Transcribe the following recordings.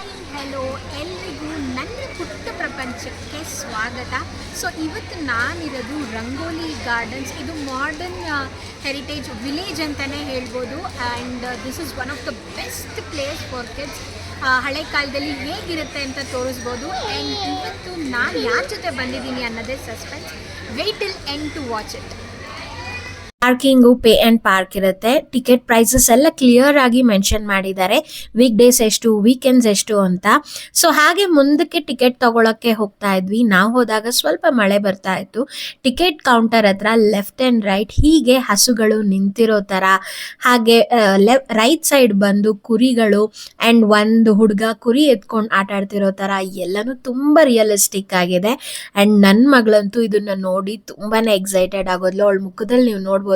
Hi, hello. ಎಲ್ರಿಗೂ ನನ್ನ ಪುಟ್ಟ ಪ್ರಪಂಚಕ್ಕೆ ಸ್ವಾಗತ. ಸೊ ಇವತ್ತು ನಾನಿರೋದು ರಂಗೋಲಿ ಗಾರ್ಡನ್ಸ್ ಇದು ಮಾಡರ್ನ್ ಹೆರಿಟೇಜ್ ವಿಲೇಜ್ ಅಂತಲೇ ಹೇಳ್ಬೋದು. And this is one of the best place for kids ಹಳೆ ಕಾಲದಲ್ಲಿ ಹೇಗಿರುತ್ತೆ ಅಂತ ತೋರಿಸ್ಬೋದು. ಆ್ಯಂಡ್ ಇವತ್ತು ನಾನು ಯಾರ ಜೊತೆ ಬಂದಿದ್ದೀನಿ ಅನ್ನೋದೇ suspense wait till end to watch it parking pay and park ಇರುತ್ತೆ. ಟಿಕೆಟ್ ಪ್ರೈಸಸ್ ಎಲ್ಲ ಕ್ಲಿಯರ್ ಆಗಿ ಮೆನ್ಷನ್ ಮಾಡಿದ್ದಾರೆ. ವೀಕ್ ಡೇಸ್ ಎಷ್ಟು ವೀಕೆಂಡ್ಸ್ ಎಷ್ಟು ಅಂತ. ಸೊ ಹಾಗೆ ಮುಂದಕ್ಕೆ ಟಿಕೆಟ್ ತಗೊಳಕ್ಕೆ ಹೋಗ್ತಾ ಇದ್ವಿ. ನಾವು ಹೋದಾಗ ಸ್ವಲ್ಪ ಮಳೆ ಬರ್ತಾ ಇತ್ತು. ಟಿಕೆಟ್ ಕೌಂಟರ್ ಹತ್ರ ಲೆಫ್ಟ್ ಅಂಡ್ ರೈಟ್ ಹೀಗೆ ಹಸುಗಳು ನಿಂತಿರೋ ತರ. ಹಾಗೆ ರೈಟ್ ಸೈಡ್ ಬಂದು ಕುರಿಗಳು ಅಂಡ್ ಒಂದು ಹುಡುಗ ಕುರಿ ಎತ್ಕೊಂಡು ಆಟ ಆಡ್ತಿರೋ ತರ ಎಲ್ಲನೂ ತುಂಬಾ ರಿಯಲಿಸ್ಟಿಕ್ ಆಗಿದೆ. ಅಂಡ್ ನನ್ನ ಮಗಳಂತೂ ಇದನ್ನ ನೋಡಿ ತುಂಬಾನೇ ಎಕ್ಸೈಟೆಡ್ ಆಗೋದ್ಲು. ಅವಳ ಮುಖದಲ್ಲಿ ನೀವು ನೋಡ್ಬೋದು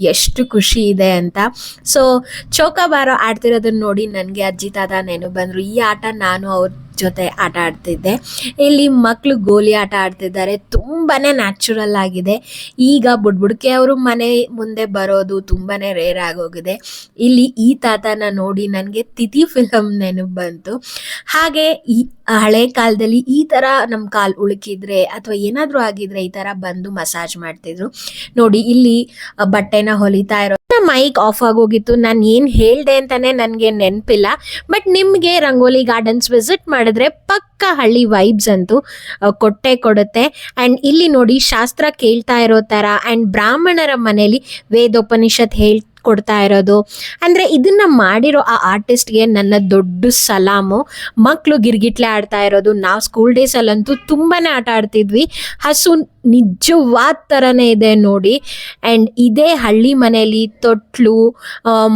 ಎಷ್ಟು ಖುಷಿ ಇದೆ ಅಂತ. ಸೊ ಚೌಕಾಬಾರ ಆಡ್ತಿರೋದನ್ನ ನೋಡಿ ನನಗೆ ಅಜ್ಜಿ ತಾತ ನೆನಪು ಬಂದರು. ಈ ಆಟ ನಾನು ಅವ್ರ ಜೊತೆ ಆಟ ಆಡ್ತಿದ್ದೆ. ಇಲ್ಲಿ ಮಕ್ಕಳು ಗೋಲಿ ಆಟ ಆಡ್ತಿದ್ದಾರೆ. ತುಂಬಾನೇ ನ್ಯಾಚುರಲ್ ಆಗಿದೆ. ಈಗ ಬುಡ್ಬುಡ್ಕೆ ಅವರು ಮನೆ ಮುಂದೆ ಬರೋದು ತುಂಬಾನೇ ರೇರ್ ಆಗೋಗಿದೆ. ಇಲ್ಲಿ ಈ ತಾತನ ನೋಡಿ ನನಗೆ ತಿಥಿ ಫಿಲಮ್ ನೆನಪು ಬಂತು. ಹಾಗೆ ಈ ಹಳೆ ಕಾಲದಲ್ಲಿ ಈ ಥರ ನಮ್ಮ ಕಾಲು ಉಳುಕಿದ್ರೆ ಅಥವಾ ಏನಾದರೂ ಆಗಿದ್ರೆ ಈ ಥರ ಬಂದು ಮಸಾಜ್ ಮಾಡ್ತಿದ್ರು. ನೋಡಿ ಇಲ್ಲಿ ಬಟ್ಟೆನ ಹೊಲಿತಾ ಇರೋ ಮೈಕ್ ಆಫ್ ಆಗೋಗಿತ್ತು. ನಾನು ಏನು ಹೇಳಿದೆ ಅಂತಾನೆ ನನಗೆ ನೆನಪಿಲ್ಲ. ಬಟ್ ನಿಮಗೆ ರಂಗೋಲಿ ಗಾರ್ಡನ್ಸ್ ವಿಸಿಟ್ ಮಾಡಿದ್ರೆ ಪಕ್ಕ ಹಳ್ಳಿ ವೈಬ್ಸ್ ಅಂತೂ ಕೊಟ್ಟೆ ಕೊಡುತ್ತೆ. ಆ್ಯಂಡ್ ಇಲ್ಲಿ ನೋಡಿ ಶಾಸ್ತ್ರ ಕೇಳ್ತಾ ಇರೋ ಥರ ಆ್ಯಂಡ್ ಬ್ರಾಹ್ಮಣರ ಮನೇಲಿ ವೇದೋಪನಿಷತ್ ಹೇಳ್ ಕೊಡ್ತಾ ಇರೋದು. ಅಂದರೆ ಇದನ್ನ ಮಾಡಿರೋ ಆ ಆರ್ಟಿಸ್ಟ್ಗೆ ನನ್ನ ದೊಡ್ಡ ಸಲಾಮು. ಮಕ್ಕಳು ಗಿರ್ಗಿಟ್ಲೆ ಆಡ್ತಾ ಇರೋದು. ನಾವು ಸ್ಕೂಲ್ ಡೇಸಲ್ಲಂತೂ ತುಂಬಾ ಆಟ ಆಡ್ತಿದ್ವಿ. ಹಸು ನಿಜವಾದ ಥರನೇ ಇದೆ ನೋಡಿ. ಆ್ಯಂಡ್ ಇದೇ ಹಳ್ಳಿ ಮನೆಯಲ್ಲಿ ತೊಟ್ಲು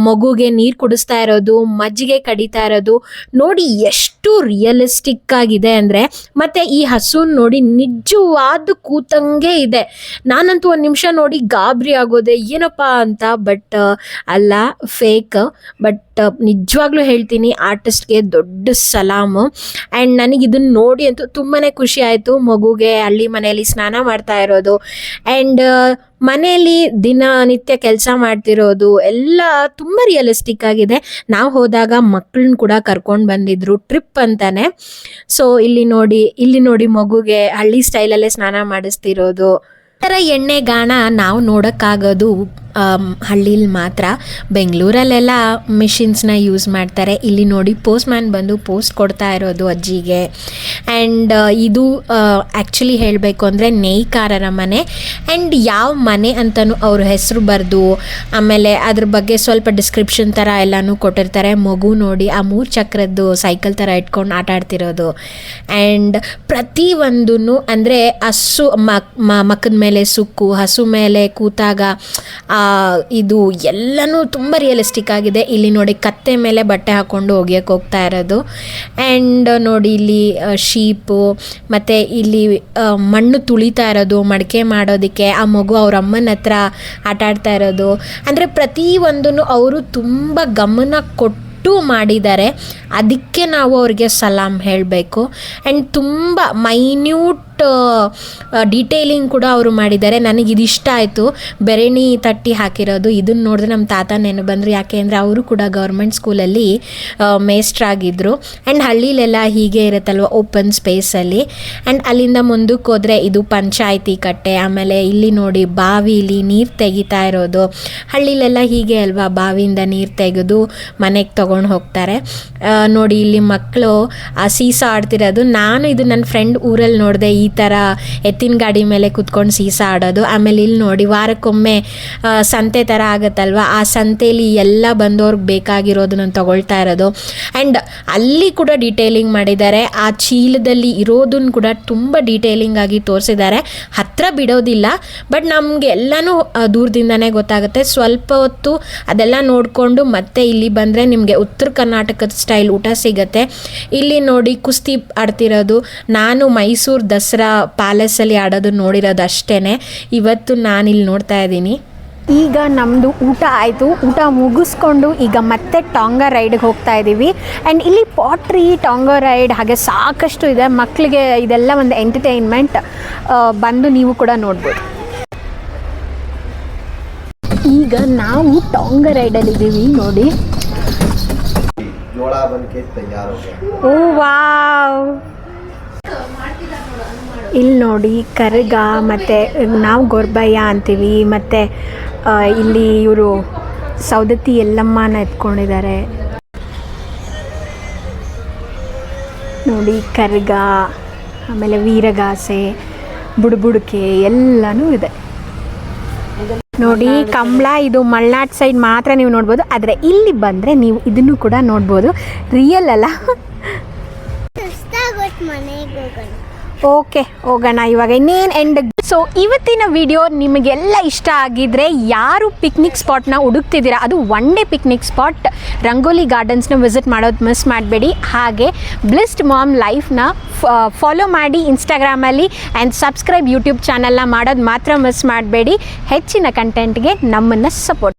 ಮಗುಗೆ ನೀರು ಕುಡಿಸ್ತಾ ಇರೋದು, ಮಜ್ಜಿಗೆ ಕಡಿತಾ ಇರೋದು. ನೋಡಿ ಎಷ್ಟು ರಿಯಲಿಸ್ಟಿಕ್ ಆಗಿದೆ ಅಂದರೆ ಮತ್ತು ಈ ಹಸು ನೋಡಿ ನಿಜವಾದ ಕೂತಂಗೆ ಇದೆ. ನಾನಂತೂ ಒಂದು ನಿಮಿಷ ನೋಡಿ ಗಾಬರಿ ಆಗೋದೆ ಏನಪ್ಪ ಅಂತ ಬಟ್ ಅಲ್ಲ ಫೇಕ್ ಬಟ್ ನಿಜವಾಗ್ಲೂ ಹೇಳ್ತೀನಿ ಆರ್ಟಿಸ್ಟ್ಗೆ ದೊಡ್ಡ ಸಲಾಮು. ಆ್ಯಂಡ್ ನನಗೆ ಇದನ್ನ ನೋಡಿ ಅಂತೂ ತುಂಬಾ ಖುಷಿ ಆಯಿತು ಮಗುಗೆ ಹಳ್ಳಿ ಮನೆಯಲ್ಲಿ ಸ್ನಾನ ಮಾಡ್ತಾ ಇರೋದು. ಆ್ಯಂಡ್ ಮನೆಯಲ್ಲಿ ದಿನನಿತ್ಯ ಕೆಲಸ ಮಾಡ್ತಿರೋದು ಎಲ್ಲ ತುಂಬ ರಿಯಲಿಸ್ಟಿಕ್ ಆಗಿದೆ. ನಾವು ಹೋದಾಗ ಮಕ್ಕಳನ್ನ ಕೂಡ ಕರ್ಕೊಂಡು ಬಂದಿದ್ರು ಟ್ರಿಪ್ ಅಂತಾನೆ. ಸೊ ಇಲ್ಲಿ ನೋಡಿ ಇಲ್ಲಿ ನೋಡಿ ಮಗುಗೆ ಹಳ್ಳಿ ಸ್ಟೈಲಲ್ಲೇ ಸ್ನಾನ ಮಾಡಿಸ್ತಿರೋದು. ಥರ ಎಣ್ಣೆ ಗಾಣ ನಾವು ನೋಡೋಕ್ಕಾಗೋದು ಹಳ್ಳೀಲಿ ಮಾತ್ರ. ಬೆಂಗಳೂರಲ್ಲೆಲ್ಲ ಮಿಷಿನ್ಸ್ನ ಯೂಸ್ ಮಾಡ್ತಾರೆ. ಇಲ್ಲಿ ನೋಡಿ ಪೋಸ್ಟ್ ಮ್ಯಾನ್ ಬಂದು ಪೋಸ್ಟ್ ಕೊಡ್ತಾ ಇರೋದು ಅಜ್ಜಿಗೆ. ಆ್ಯಂಡ್ ಇದು ಆ್ಯಕ್ಚುಲಿ ಹೇಳಬೇಕು ಅಂದರೆ ನೇಯ್ಕಾರರ ಮನೆ. ಆ್ಯಂಡ್ ಯಾವ ಮನೆ ಅಂತಲೂ ಅವ್ರ ಹೆಸರು ಬರೆದು ಆಮೇಲೆ ಅದ್ರ ಬಗ್ಗೆ ಸ್ವಲ್ಪ ಡಿಸ್ಕ್ರಿಪ್ಷನ್ ಥರ ಎಲ್ಲನೂ ಕೊಟ್ಟಿರ್ತಾರೆ. ಮಗು ನೋಡಿ ಆ ಮೂರು ಚಕ್ರದ್ದು ಸೈಕಲ್ ಥರ ಇಟ್ಕೊಂಡು ಆಟ ಆಡ್ತಿರೋದು. ಆ್ಯಂಡ್ ಪ್ರತಿಯೊಂದೂ ಅಂದರೆ ಹಸು ಮಕ್ಕದ ಮೇಲೆ ಸುಕ್ಕು ಹಸು ಮೇಲೆ ಕೂತಾಗ ಆ, ಇದು ಎಲ್ಲನೂ ತುಂಬ ರಿಯಲಿಸ್ಟಿಕ್ ಆಗಿದೆ. ಇಲ್ಲಿ ನೋಡಿ ಕತ್ತೆ ಮೇಲೆ ಬಟ್ಟೆ ಹಾಕ್ಕೊಂಡು ಒಗೆಯಕ್ಕೆ ಹೋಗ್ತಾ ಇರೋದು. ಆ್ಯಂಡ್ ನೋಡಿ ಇಲ್ಲಿ ಶೀಪು ಮತ್ತು ಇಲ್ಲಿ ಮಣ್ಣು ತುಳಿತಾ ಇರೋದು, ಮಡಿಕೆ ಮಾಡೋದಕ್ಕೆ, ಆ ಮಗು ಅವ್ರ ಅಮ್ಮನ ಹತ್ರ ಆಟ ಆಡ್ತಾ ಇರೋದು. ಅಂದರೆ ಪ್ರತಿಯೊಂದನ್ನು ಅವರು ತುಂಬ ಗಮನ ಕೊಟ್ಟು ಮಾಡಿದ್ದಾರೆ. ಅದಕ್ಕೆ ನಾವು ಅವ್ರಿಗೆ ಸಲಾಮ್ ಹೇಳಬೇಕು. ಆ್ಯಂಡ್ ತುಂಬ ಮೈನ್ಯೂಟ್ ಡೀಟೇಲಿಂಗ್ ಕೂಡ ಅವರು ಮಾಡಿದ್ದಾರೆ. ನನಗೆ ಇದು ಇಷ್ಟ ಆಯಿತು. ಬೆರಣಿ ತಟ್ಟಿ ಹಾಕಿರೋದು. ಇದನ್ನು ನೋಡಿದ್ರೆ ನಮ್ಮ ತಾತ ನೆನಪು ಬಂದರು ಯಾಕೆ ಅಂದರೆ ಅವರು ಕೂಡ ಗೌರ್ಮೆಂಟ್ ಸ್ಕೂಲಲ್ಲಿ ಮೇಸ್ಟ್ರಾಗಿದ್ದರು ಆ್ಯಂಡ್ ಹಳ್ಳಿಲೆಲ್ಲ ಹೀಗೆ ಇರುತ್ತಲ್ವ ಓಪನ್ ಸ್ಪೇಸಲ್ಲಿ ಆ್ಯಂಡ್ ಅಲ್ಲಿಂದ ಮುಂದಕ್ಕೆ ಹೋದರೆ ಇದು ಪಂಚಾಯಿತಿ ಕಟ್ಟೆ. ಆಮೇಲೆ ಇಲ್ಲಿ ನೋಡಿ ಬಾವಿಲಿ ನೀರು ತೆಗಿತಾ ಇರೋದು. ಹಳ್ಳಿಲೆಲ್ಲ ಹೀಗೆ ಅಲ್ವಾ, ಬಾವಿಯಿಂದ ನೀರು ತೆಗೆದು ಮನೆಗೆ ತೊಗೊಂಡು ಹೋಗ್ತಾರೆ. ನೋಡಿ ಇಲ್ಲಿ ಮಕ್ಕಳು ಆ ಸೀಸ ಆಡ್ತಿರೋದು. ನಾನು ಇದು ನನ್ನ ಫ್ರೆಂಡ್ ಊರಲ್ಲಿ ನೋಡಿದೆ, ಈ ಥರ ಎತ್ತಿನ ಗಾಡಿ ಮೇಲೆ ಕುತ್ಕೊಂಡು ಸೀಸ ಆಡೋದು. ಆಮೇಲೆ ಇಲ್ಲಿ ನೋಡಿ ವಾರಕ್ಕೊಮ್ಮೆ ಸಂತೆ ಥರ ಆಗುತ್ತಲ್ವ? ಆ ಸಂತೆಯಲ್ಲಿ ಎಲ್ಲ ಬಂದವ್ರಿಗೆ ಬೇಕಾಗಿರೋದನ್ನ ತಗೊಳ್ತಾ ಇರೋದು. ಆ್ಯಂಡ್ ಅಲ್ಲಿ ಕೂಡ ಡೀಟೇಲಿಂಗ್ ಮಾಡಿದ್ದಾರೆ. ಆ ಚೀಲದಲ್ಲಿ ಇರೋದನ್ನ ಕೂಡ ತುಂಬ ಡೀಟೇಲಿಂಗ್ ಆಗಿ ತೋರಿಸಿದ್ದಾರೆ. ಹತ್ತಿರ ಬಿಡೋದಿಲ್ಲ ಬಟ್ ನಮಗೆ ಎಲ್ಲನೂ ದೂರದಿಂದನೇ ಗೊತ್ತಾಗುತ್ತೆ. ಸ್ವಲ್ಪ ಹೊತ್ತು ಅದೆಲ್ಲ ನೋಡಿಕೊಂಡು ಮತ್ತೆ ಇಲ್ಲಿ ಬಂದರೆ ನಿಮಗೆ ಉತ್ತರ ಕರ್ನಾಟಕದ ಸ್ಟೈಲ್ ಊಟ ಸಿಗುತ್ತೆ. ಇಲ್ಲಿ ನೋಡಿ ಕುಸ್ತಿ ಆಡ್ತಿರೋದು. ನಾನು ಮೈಸೂರು ದಸರಾ ಹತ್ರ ಪ್ಯಾಲೇಸಲ್ಲಿ ಆಡೋದು ನೋಡಿರೋದು ಅಷ್ಟೇ ಇವತ್ತು ನಾನಿಲ್ಲಿ ನೋಡ್ತಾ ಇದ್ದೀನಿ. ಈಗ ನಮ್ಮದು ಊಟ ಆಯಿತು. ಊಟ ಮುಗಿಸ್ಕೊಂಡು ಈಗ ಮತ್ತೆ ಟಾಂಗ ರೈಡ್ಗೆ ಹೋಗ್ತಾ ಇದ್ದೀವಿ ಆ್ಯಂಡ್ ಇಲ್ಲಿ ಪಾಟ್ರಿ ಟಾಂಗ ರೈಡ್ ಹಾಗೆ ಸಾಕಷ್ಟು ಇದೆ. ಮಕ್ಕಳಿಗೆ ಇದೆಲ್ಲ ಒಂದು ಎಂಟರ್ಟೈನ್ಮೆಂಟ್ ಬಂದು ನೀವು ಕೂಡ ನೋಡ್ಬೋದು. ಈಗ ನಾವು ಟಾಂಗ ರೈಡಲ್ಲಿ ಇದ್ದೀವಿ ನೋಡಿ. ಓ ವಾವ್. ಇಲ್ಲಿ ನೋಡಿ ಕರಗ ಮತ್ತು, ನಾವು ಗೊರ್ಬಯ್ಯ ಅಂತೀವಿ, ಮತ್ತು ಇಲ್ಲಿ ಇವರು ಸೌದತ್ತಿ ಎಲ್ಲಮ್ಮನ ಎತ್ಕೊಂಡಿದ್ದಾರೆ. ನೋಡಿ ಕರ್ಗ, ಆಮೇಲೆ ವೀರಗಾಸೆ, ಬುಡುಬುಡುಕೆ ಎಲ್ಲನೂ ಇದೆ. ನೋಡಿ ಕಂಬಳ ಇದು ಮಲ್ನಾಡ್ ಸೈಡ್ ಮಾತ್ರ ನೀವು ನೋಡ್ಬೋದು, ಆದರೆ ಇಲ್ಲಿ ಬಂದರೆ ನೀವು ಇದನ್ನು ಕೂಡ ನೋಡ್ಬೋದು. ರಿಯಲ್ ಅಲ್ಲ? ಓಕೆ ಹೋಗೋಣ. ಇವಾಗ ಇನ್ನೇನು ಎಂಡ್ ಸೊ ಇವತ್ತಿನ ವಿಡಿಯೋ ನಿಮಗೆಲ್ಲ ಇಷ್ಟ ಆಗಿದ್ರೆ ಯಾರು ಪಿಕ್ನಿಕ್ ಸ್ಪಾಟ್ನ ಹುಡುಕ್ತಿದ್ದೀರಾ, ಅದು one day picnic spot Rangoli ಗಾರ್ಡನ್ಸ್ನ visit ಮಾಡೋದು ಮಿಸ್ ಮಾಡಬೇಡಿ. ಹಾಗೆ ಬ್ಲಿಸ್ಡ್ ಮಾಮ್ ಲೈಫ್ನ ಫಾಲೋ ಮಾಡಿ ಇನ್ಸ್ಟಾಗ್ರಾಮಲ್ಲಿ ಆ್ಯಂಡ್ ಸಬ್ಸ್ಕ್ರೈಬ್ ಯೂಟ್ಯೂಬ್ ಚಾನಲ್ನ ಮಾಡೋದು ಮಾತ್ರ ಮಿಸ್ ಮಾಡಬೇಡಿ. ಹೆಚ್ಚಿನ ಕಂಟೆಂಟ್ಗೆ ನಮ್ಮನ್ನು ಸಪೋರ್ಟ್